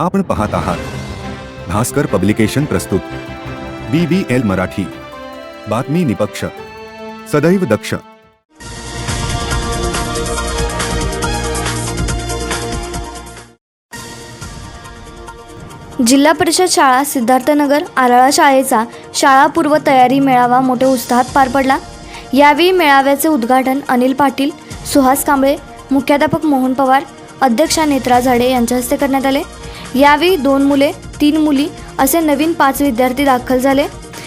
आपण पाहत आहात. भास्कर पब्लिकेशन प्रस्तुत. B B L Marathi. बातमी निपक्ष. सदैव दक्ष. जिल्हा परिषद शाळा सिद्धार्थनगर आराळा शाळेचा शाळा पूर्व तयारी मेळावा मोठ्या उत्साहात पार पडला. यावेळी मेळाव्याचे उद्घाटन अनिल पाटील सुहास कांबळे मुख्याध्यापक मोहन पवार अध्यक्षा नेत्रा झाडे यांच्या हस्ते करण्यात आले. यावेळी दोन मुले तीन मुली असे नवीन पाच विद्यार्थी दाखल झाले.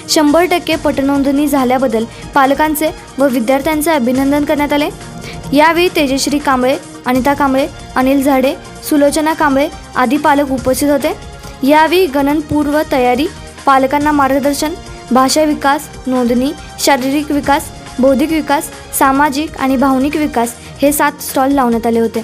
शंभर टक्के पटनोंदणी झाल्याबद्दल पालकांचे व विद्यार्थ्यांचे अभिनंदन करण्यात आले. यावेळी तेजश्री कांबळे अनिता कांबळे अनिल झाडे सुलोचना कांबळे आदी पालक उपस्थित होते. यावेळी गणनपूर्व तयारी पालकांना मार्गदर्शन भाषा विकास नोंदणी शारीरिक विकास बौद्धिक विकास सामाजिक आणि भावनिक विकास हे सात स्टॉल लावण्यात आले होते.